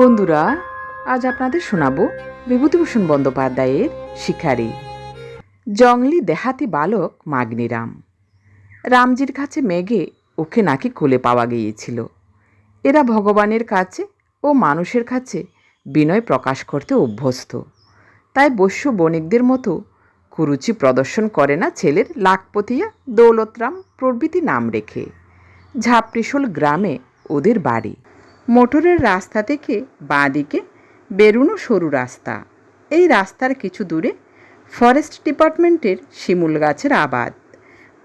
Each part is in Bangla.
বন্ধুরা, আজ আপনাদের শোনাবো বিভূতিভূষণ বন্দ্যোপাধ্যায়ের শিকারী, জংলি দেহাতি বালক মাগ্নিরাম। রামজির কাছে মেঘে ওকে নাকি কোলে পাওয়া গিয়েছিল। এরা ভগবানের কাছে ও মানুষের কাছে বিনয় প্রকাশ করতে অভ্যস্ত। তাই বৈশ্য বণিকদের মতো কুরুচি প্রদর্শন করে না ছেলের লাখপতিয়া দৌলতরাম প্রভৃতি নাম রেখে ঝাপরিশোল গ্রামে ওদের বাড়ি। মোটরের রাস্তা থেকে বাঁ দিকে বেরুনো সরু রাস্তা। এই রাস্তার কিছু দূরে ফরেস্ট ডিপার্টমেন্টের শিমুল গাছের আবাদ।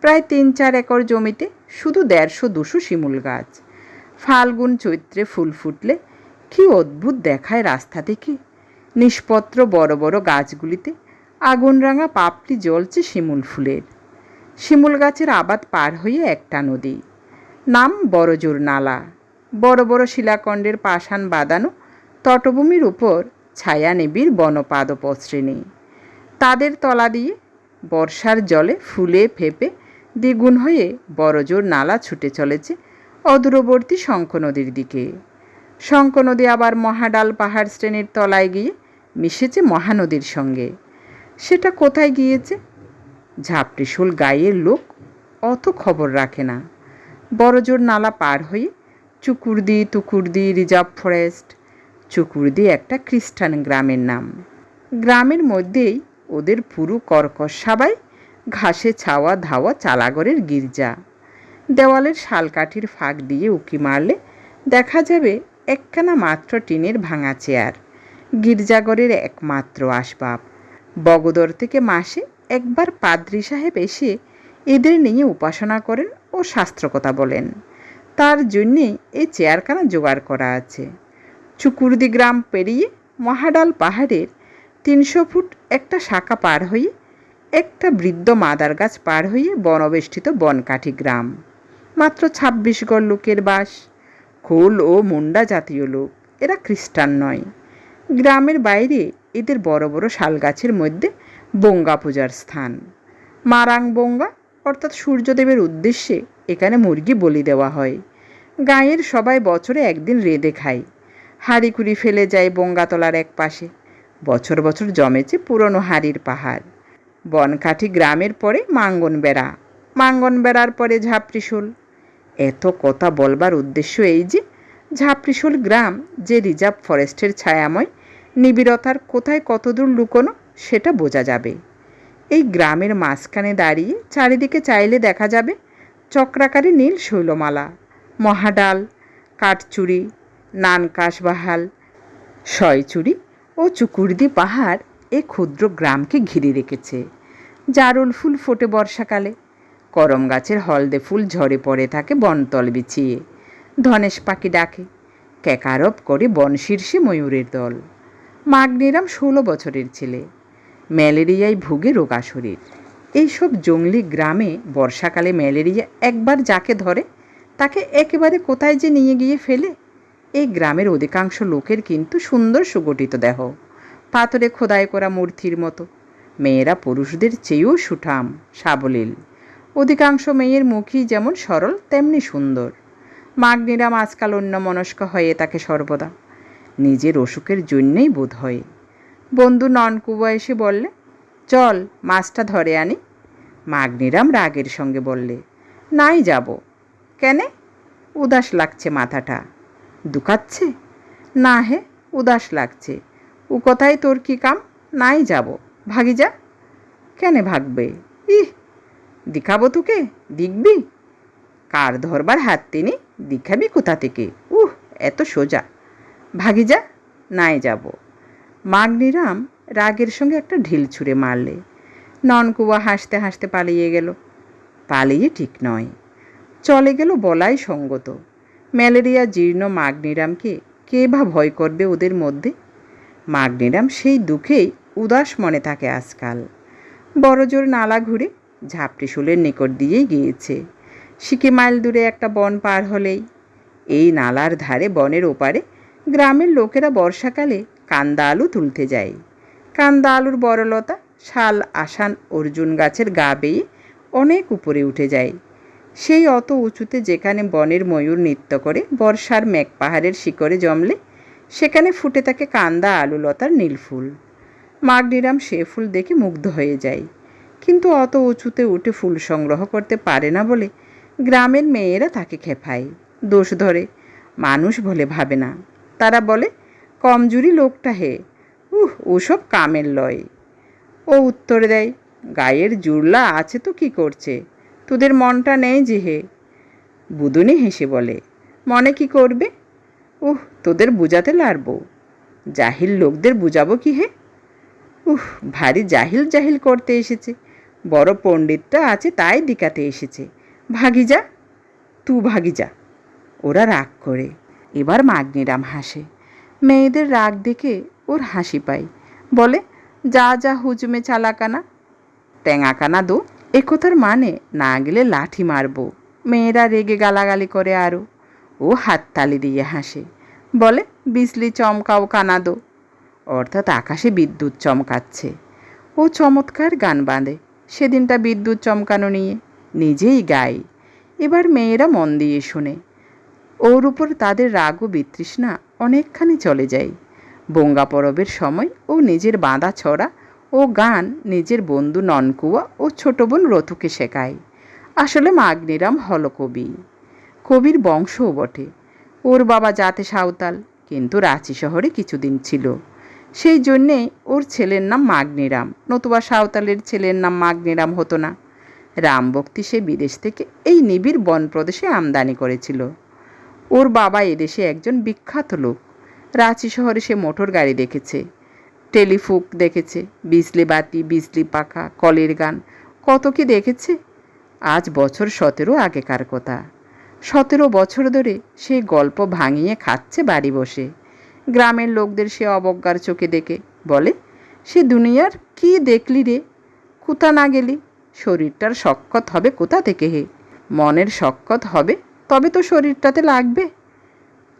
প্রায় তিন চার একর জমিতে শুধু দেড়শো দুশো শিমুল গাছ। ফাল্গুন চৈত্রে ফুল ফুটলে কী অদ্ভুত দেখায় রাস্তা থেকে। নিষ্পত্র বড় বড় গাছগুলিতে আগুনরাঙা পাপড়ি জ্বলছে শিমুল ফুলের। শিমুল গাছের আবাদ পার হয়ে একটা নদী। নাম বড়জোর নালা। বড় বড় শিলাখণ্ডের পাষাণ বাঁধানো তটভূমির উপর ছায়া নিবিড় বনপাদপশ্রেণী তাদের তলা দিয়ে বর্ষার জলে ফুলে ফেপে দ্বিগুণ হয়ে বড়জোর নালা ছুটে চলেছে অদূরবর্তী শঙ্খ নদীর দিকে। শঙ্খ নদী আবার মহাডাল পাহাড় শ্রেণির তলায় গিয়ে মিশেছে মহানদীর সঙ্গে। সেটা কোথায় গিয়েছে? ঝাপটিশোল গায়ের লোক অত খবর রাখে না। বড়জোর নালা পার হয়ে চুকুরদি, তুকুরদি, রিজার্ভ ফরেস্ট। চুকুরদি একটা খ্রিস্টান গ্রামের নাম। গ্রামের মধ্যেই ওদের পুরু কর্কশ সাবাই, ঘাসে ছাওয়া ধাওয়া চালাগরের গির্জা। দেওয়ালের শালকাঠির ফাঁক দিয়ে উকি মারলে দেখা যাবে একখানা মাত্র টিনের ভাঙা চেয়ার গির্জাগরের একমাত্র আসবাব। বগদর থেকে মাসে একবার পাদ্রি সাহেব এসে এদের নিয়ে উপাসনা করেন ও শাস্ত্রকথা বলেন। তার জন্যে এই চেয়ারখানা জোগাড় করা আছে। চুকুরদি গ্রাম পেরিয়ে মহাডাল পাহাড়ের তিনশো ফুট একটা শাখা পার হয়ে একটা বৃদ্ধ মাদার গাছ পার হয়ে বনবেষ্টিত বনকাঠি গ্রাম। মাত্র ছাব্বিশ গড় লোকের বাস, খোল ও মুন্ডা জাতীয় লোক, এরা খ্রিস্টান নয়। গ্রামের বাইরে এদের বড় বড় শাল গাছের মধ্যে বঙ্গা পূজার স্থান। মারাং বঙ্গা, অর্থাৎ সূর্যদেবের উদ্দেশ্যে এখানে মুরগি বলি দেওয়া হয়। গাঁয়ের সবাই বছরে একদিন রেঁধে খায়। হাঁড়ি কুড়ি ফেলে যায় বঙ্গাতলার এক পাশে। বছর বছর জমেছে পুরনো হাড়ির পাহাড়। বনকাঠি গ্রামের পরে মাঙ্গন বেড়া মাঙ্গন বেড়ার পরে ঝাপরিশোল এত কথা বলবার উদ্দেশ্য এই যে ঝাপরিশোল গ্রাম যে রিজার্ভ ফরেস্টের ছায়াময়, নিবিড়তার কোথায় কতদূর লুকোনো সেটা বোঝা যাবে। এই গ্রামের মাঝখানে দাঁড়িয়ে চারিদিকে চাইলে দেখা যাবে চক্রাকারে নীল শৈলমালা, মহাডাল, কাঠচুরি নানকাশবাহাল শয়চুরি ও চুকুরদি পাহাড় এ ক্ষুদ্র গ্রামকে ঘিরে রেখেছে। জারুল ফুল ফোটে বর্ষাকালে। করম গাছের হলদে ফুল ঝরে পড়ে থাকে বনতল বিছিয়ে। ধনেশ পাখি ডাকে। ক্যাকারপ করে বন শীর্ষে ময়ূরের দল। মাগনিরাম ষোলো বছরের ছেলে। ম্যালেরিয়ায় ভুগে রোগা শরীর। এইসব জঙ্গলি গ্রামে বর্ষাকালে ম্যালেরিয়া একবার যাকে ধরে, তাকে একেবারে কোথায় যে নিয়ে গিয়ে ফেলে? এই গ্রামের অধিকাংশ লোকের কিন্তু সুন্দর সুগঠিত দেহ। পাথরে খোদাই করা মূর্তির মতো। মেয়েরা পুরুষদের চেয়েও সুঠাম, সাবলীল। অধিকাংশ মেয়ের মুখই যেমন সরল, তেমনি সুন্দর। মাগনিরাম আজকাল অন্যমনস্ক হয়ে তাকে সর্বদা। নিজের অসুখের জন্যেই বোধ হয়। বন্ধু ননকুবা এসে বললে চল, মাছটা ধরে আনি। মাগনিরাম রাগের সঙ্গে বললে, নাই যাব। কেনে? উদাস লাগছে মাথাটা। দুকাচ্ছে? না হে, উদাস লাগছে। ও কথাই তোর কি কাম? নাই যাব। ভাগি যা। কেনে ভাগবে? ইহ, দেখাবো তোকে, দেখবি? কার ধরবার হাত তিনি, দেখাবি কোথা থেকে? উহ, এত সোজা। ভাগি যা, নাই যাব। মাগনিরাম রাগের সঙ্গে একটা ঢিল ছুঁড়ে মারলে। ননকুয়া হাসতে হাসতে পালিয়ে গেল। পালিয়ে ঠিক নয়। চলে গেল বলাই সঙ্গত। ম্যালেরিয়া জীর্ণ মাগনিরামকে কে বা ভয় করবে ওদের মধ্যে? মাগনিরাম সেই দুঃখেই উদাস মনে থাকে আজকাল। বড়জোর নালা ঘুরে ঝাপটিশুলের নিকট দিয়েই গিয়েছে। সিকি মাইল দূরে একটা বন পার হলেই। এই নালার ধারে বনের ওপারে গ্রামের লোকেরা বর্ষাকালে কান্দা আলু তুলতে যায়। কান্দা আলুর বড়লতা, শাল, আসান, অর্জুন গাছের গা বেয়ে অনেক উপরে উঠে যায়। সেই অত উঁচুতে যেখানে বনের ময়ূর নৃত্য করে, বর্ষার মেঘ পাহাড়ের শিকড়ে জমলে, সেখানে ফুটে থাকে কান্দা আলু লতার নীল ফুল। মাগনিরাম সে ফুল দেখে মুগ্ধ হয়ে যায়। কিন্তু অত উঁচুতে উঠে ফুল সংগ্রহ করতে পারে না বলে গ্রামের মেয়েরা তাকে খেপায়। দোষ ধরে, মানুষ বলে ভাবে না। তারা বলে, কমজুরি লোকটা হে উহ, ওসব কামের লয়। ও উত্তর দেয়, গায়ের জুড়লা আছে তো কি করছে? তোদের মনটা নেই যে হে। বুদুনি হেসে বলে, মনে কি করবে? উহ, তোদের বুঝাতে লারবো। জাহিল লোকদের বুঝাবো কি হে? উহ, ভারী জাহিল জাহিল করতে এসেছে। বড় পণ্ডিতটা আছে তাই দিকাতে এসেছে। ভাগি যা তু ভাগি যা ওরা রাগ করে। এবার মাগ্নিরাম হাসে। মেয়েদের রাগ দেখে ওর হাসি পায় বলে, যা যা, হুজুমে চালাকানা। ট্যাঙাকানা দো। এ কথার মানে না গেলে লাঠি মারবো। মেয়েরা রেগে গালাগালি করে আরও ও হাততালি দিয়ে হাসে। বলে, বিজলি চমকাও কানা দো। অর্থাৎ আকাশে বিদ্যুৎ চমকাচ্ছে। ও চমৎকার গান বাঁধে, সেদিনটা বিদ্যুৎ চমকানো নিয়ে। নিজেই গায় এবার মেয়েরা মন দিয়ে শোনে। ওর উপর তাদের রাগ ও বিতৃষ্ণা অনেকখানি চলে যায়। বঙ্গা পরবের সময় ও নিজের বাঁধা ছড়া ও গান নিজের বন্ধু ননকুয়া ও ছোট বোন রতুকে শেখায়। আসলে মাগ্নিরাম হল কবি কবির বংশও বটে। ওর বাবা জাতে সাঁওতাল, কিন্তু রাঁচি শহরে কিছুদিন ছিল। সেই জন্যে ওর ছেলের নাম মাগনিরাম, নতুবা সাঁওতালের ছেলের নাম মাগনিরাম হতো না। রামভক্তি সে বিদেশ থেকে এই নিবিড় বন প্রদেশে আমদানি করেছিল। ওর বাবা এদেশে একজন বিখ্যাত লোক। রাঁচি শহরে সে মোটর গাড়ি দেখেছে। টেলিফুক দেখেছে, বিজলি বাতি, বিজলি পাখা, কলের গান, কত কি দেখেছে? আজ বছর সতেরো আগেকার কথা। সতেরো বছর ধরে সেই গল্প ভাঙিয়ে খাচ্ছে বাড়ি বসে। গ্রামের লোকদের সে অবজ্ঞার চোখে দেখে, বলে, সে দুনিয়ার কি দেখলি রে? কোথা না গেলি? শরীরটার শক্কত হবে কোথা থেকে হে? মনের শক্কত হবে, তবে তো শরীরটাতে লাগবে।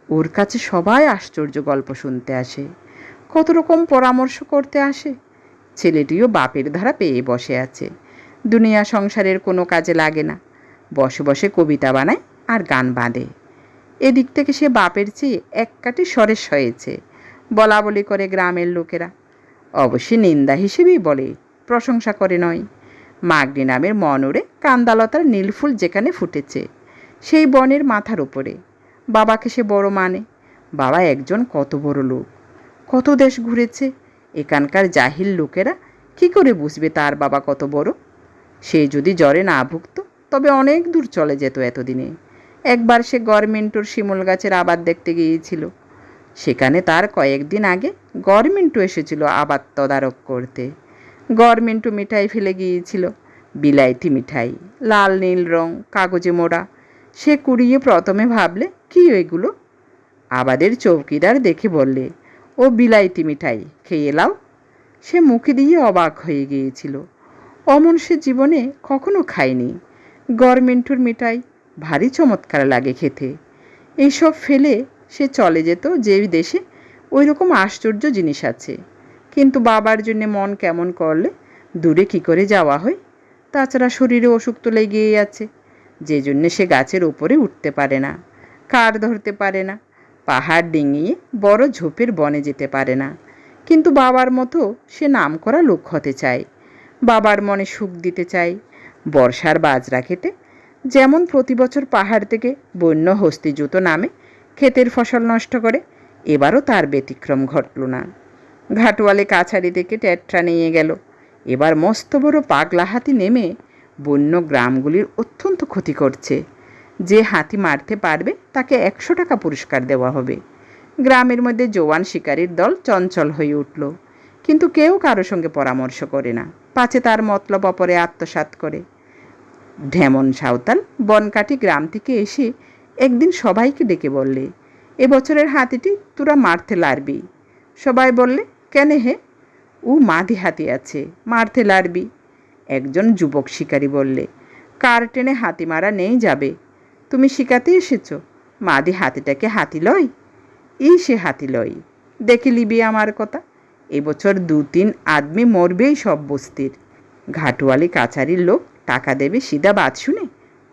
ওর কাছে সবাই আশ্চর্য গল্প শুনতে আসে। কত রকম পরামর্শ করতে আসে। ছেলেটিও বাপের ধারা পেয়ে বসে আছে। দুনিয়া সংসারের কোনো কাজে লাগে না। বসে বসে কবিতা বানায় আর গান বাঁধে। এদিক থেকে সে বাপের চেয়ে এক কাটি সরেস হয়েছে বলা বলি করে গ্রামের লোকেরা। অবশ্যই নিন্দা হিসেবেই বলে, প্রশংসা করে নয়। মাগনি নামের মনরে কান্দালতার নীলফুল যেখানে ফুটেছে, সেই বনের মাথার উপরে। বাবাকে সে বড় মানে। বাবা একজন কত বড় লোক। কত দেশ ঘুরেছে। এখানকার জাহিল লোকেরা কি করে বুঝবে তার বাবা কত বড়? সে যদি জ্বরে না ভুগত, তবে অনেক দূর চলে যেত এতদিনে। একবার সে গরমিন্টুর শিমুল গাছের আবাদ দেখতে গিয়েছিল। সেখানে তার কয়েকদিন আগে গরমিন্টু এসেছিল আবাদ তদারক করতে। গরমিন্টু মিঠাই ফেলে গিয়েছিল। বিলাইতি মিঠাই, লাল, নীল রং, কাগজে মোড়া। সে কুড়িয়ে প্রথমে ভাবলে কি এগুলো? আবাদের চৌকিদার দেখে বললে, ও বিলাইতি মিঠাই, খেয়ে এলাও সে মুখে দিয়ে অবাক হয়ে গিয়েছিল। অমন সে জীবনে কখনো খায়নি। গরমেন্টুর মিঠাই ভারী চমৎকার লাগে খেতে। এইসব ফেলে সে চলে যেত যে দেশে ওই রকম আশ্চর্য জিনিস আছে। কিন্তু বাবার জন্য মন কেমন করলে দূরে কি করে যাওয়া হয়? তাছাড়া শরীরে অসুখ তো লেগেই আছে, যে জন্যে সে গাছের ওপরে উঠতে পারে না। কার ধরতে পারে না। পাহাড় ডিঙিয়ে বড় ঝোপের বনে যেতে পারে না। কিন্তু বাবার মতো সে নাম করা লোক হতে চায়। বাবার মনে সুখ দিতে চায়। বর্ষার বাজরা খেতে যেমন প্রতি বছর পাহাড় থেকে বন্য হস্তি জুতো নামে ক্ষেতের ফসল নষ্ট করে, এবারও তার ব্যতিক্রম ঘটল না। ঘাটওয়ালে কাছারি থেকে ট্যাট্রা নিয়ে গেল। এবার মস্ত বড় পাগলা হাতি নেমে বন্য গ্রামগুলির অত্যন্ত ক্ষতি করছে। যে হাতি মারতে পারবে, তাকে একশো টাকা পুরস্কার দেওয়া হবে। গ্রামের মধ্যে জোয়ান শিকারীর দল চঞ্চল হয়ে উঠল। কিন্তু কেউ কারও সঙ্গে পরামর্শ করে না। পাছে তার মতলব অপরে আত্মসাৎ করে। ঢেমন সাঁওতাল বনকাটি গ্রাম থেকে এসে একদিন সবাইকে ডেকে বললে এবছরের হাতিটি তোরা মারতে লারবি? সবাই বললে, কেন হে? ও মাদি হাতি আছে, মারতে লারবি? একজন যুবক শিকারী বললে, কার টেনে হাতি মারা নেই যাবে? তুমি শিকাতে এসেছ? মাদি হাতিটাকে হাতি লয়, এই সে হাতি লয়। দেখে লিবি আমার কথা এবছর দু তিন আদমি মরবেই সব বস্তির। ঘাটুয়ালি কাছারির লোক টাকা দেবে সিধা বাদ শুনে,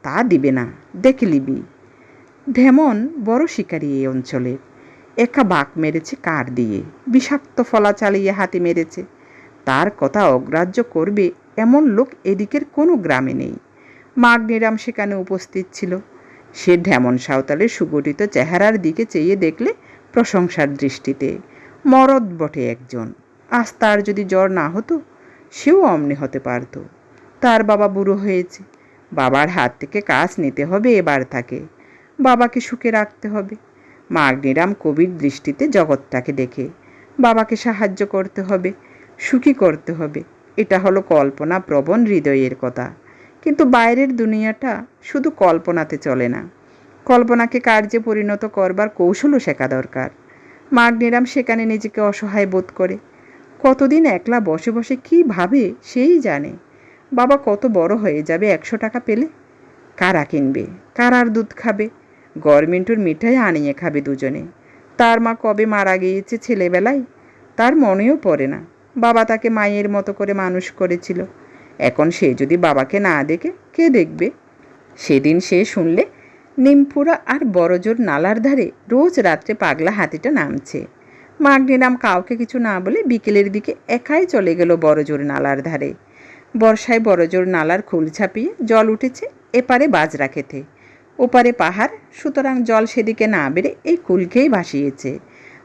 তা দিবে না দেখে লিবি ঢেমন বড় শিকারী এই অঞ্চলের একা বাঁক মেরেছে কার দিয়ে? বিষাক্ত ফলা চালিয়ে হাতি মেরেছে। তার কথা অগ্রাহ্য করবে এমন লোক এদিকের কোনো গ্রামে নেই। মাগনিরাম সেখানে উপস্থিত ছিল। সে ঢেমন সাঁওতালের সুগঠিত চেহারার দিকে চেয়ে দেখলে প্রশংসার দৃষ্টিতে। মরদ বটে একজন। আজ তার যদি জ্বর না হতো, সেও অমনি হতে পারত। তার বাবা বুড়ো হয়েছে। বাবার হাত থেকে কাজ নিতে হবে এবার তাকে। বাবাকে সুখে রাখতে হবে। মাগনিরাম কবির দৃষ্টিতে জগৎটাকে দেখে। বাবাকে সাহায্য করতে হবে, সুখী করতে হবে। এটা হলো কল্পনা প্রবণ হৃদয়ের কথা। কিন্তু বাইরের দুনিয়াটা শুধু কল্পনাতে চলে না। কল্পনাকে কার্যে পরিণত করবার কৌশলও শেখা দরকার। মাগনিরাম সেখানে নিজেকে অসহায় বোধ করে। কতদিন একলা বসে বসে কী ভাবে সেই জানে। বাবা কত বড় হয়ে যাবে একশো টাকা পেলে? কারা কিনবে? কারার দুধ খাবে? গরমিন্টুর মিঠাই আনিয়ে খাবে দুজনে। তার মা কবে মারা গিয়েছে ছেলেবেলায়? তার মনেও পড়ে না। বাবা তাকে মায়ের মতো করে মানুষ করেছিল। এখন সে যদি বাবাকে না দেখে, কে দেখবে? সেদিন সে শুনলে, নিমপুরা আর বড়জোর নালার ধারে রোজ রাত্রে পাগলা হাতিটা নামছে। মাগনিরাম কাউকে কিছু না বলে বিকেলের দিকে একাই চলে গেল বড়জোর নালার ধারে। বর্ষায় বড়জোর নালার খুল ছাপিয়ে জল উঠেছে এপারে বাজরা খেতে ওপারে পাহাড়, সুতরাং জল সেদিকে না বেড়ে এই কুলকেই ভাসিয়েছে।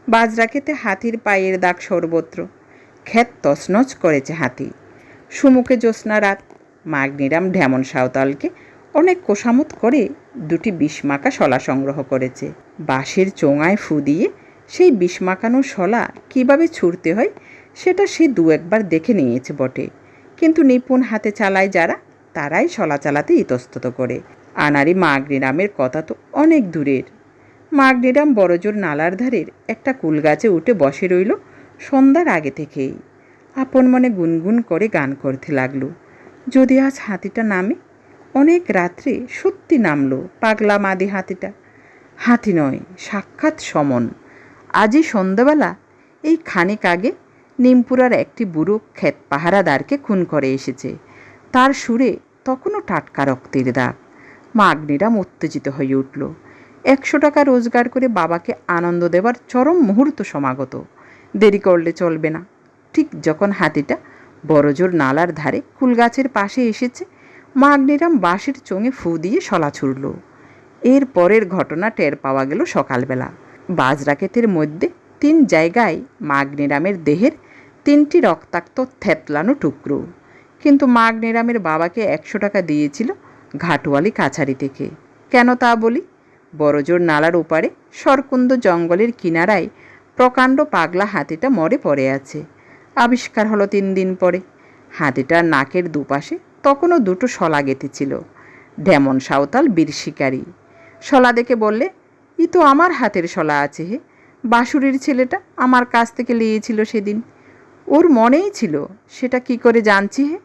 বাজরা খেতে হাতির পায়ের দাগ সর্বত্র। ক্ষেত তছনছ করেছে হাতি। সুমুখে জ্যোৎস্না রাত। মাগনিরাম ঢেমন সাঁওতালকে অনেক কোষামত করে দুটি বিষমাকা শলা সংগ্রহ করেছে। বাঁশের চোঙায় ফু দিয়ে সেই বিষমাকানো শলা কীভাবে ছুঁড়তে হয়, সেটা সে দু একবার দেখে নিয়েছে বটে। কিন্তু নিপুণ হাতে চালায় যারা, তারাই শলা চালাতে ইতস্তত করে। আনারি মাগনিরামের কথা তো অনেক দূরের। মাগনিরাম বড়জোর নালার ধারের একটা কুল গাছে উঠে বসে রইল সন্ধ্যার আগে থেকেই। আপন মনে গুনগুন করে গান করতে লাগল। যদি আজ হাতিটা নামে, অনেক রাত্রে সত্যি নামলো পাগলা মাদি হাতিটা। হাতি নয়, সাক্ষাৎ সমন। আজই সন্ধ্যাবেলা এই খানিক আগে নিমপুরার একটি বুড়ো ক্ষেত পাহারাদারকে খুন করে এসেছে। তার সুরে তখনও টাটকা রক্তের দাগ। মাগ্নিরাম উত্তেজিত হয়ে উঠল। একশো টাকা রোজগার করে বাবাকে আনন্দ দেবার চরম মুহূর্ত সমাগত। দেরি করলে চলবে না। ঠিক যখন হাতিটা বড়জোর নালার ধারে কুলগাছের পাশে এসেছে, মাগনিরাম বাঁশের চোঙে ফু দিয়ে শলা ছুড়ল। এর পরের ঘটনা টের পাওয়া গেল সকালবেলা। বাজরাকেতের মধ্যে তিন জায়গায় মাগ্নিরামের দেহের তিনটি রক্তাক্ত থেতলানো টুকরো। কিন্তু মাগনিরামের বাবাকে একশো টাকা দিয়েছিল ঘাটওয়ালি কাছারি থেকে। কেন তা বলি? বড়জোর নালার ওপারে সরকুন্দ জঙ্গলের কিনারায় প্রকাণ্ড পাগলা হাতিটা মরে পড়ে আছে। আবিষ্কার হলো তিন দিন পরে। হাতিটার নাকের দুপাশে তখনও দুটো শলা গেঁথেছিল। ঢেমন সাঁওতাল বীর শিকারী। শলা দেখে বললে, ই তো আমার হাতের শলা আছে হে। বাসুরির ছেলেটা আমার কাছ থেকে লিয়েছিল সেদিন। ওর মনেই ছিল, সেটা কি করে জানছি হে?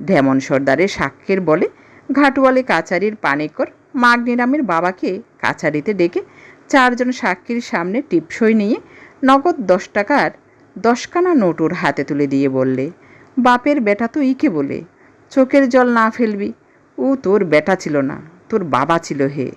ঢেমন সর্দারের সাক্ষ্যের বলে ঘাটুয়ালে কাচারির পানেকর মাগনিরামের বাবাকে কাছারিতে ডেকে চারজন সাক্ষীর সামনে টিপসই নিয়ে নগদ দশ টাকার দশখানা নোট ওর হাতে তুলে দিয়ে বললে, বাপের বেটা তো ইকে বলে, চোখের জল না ফেলবি। ও তোর বেটা ছিল না, তোর বাবা ছিল হে।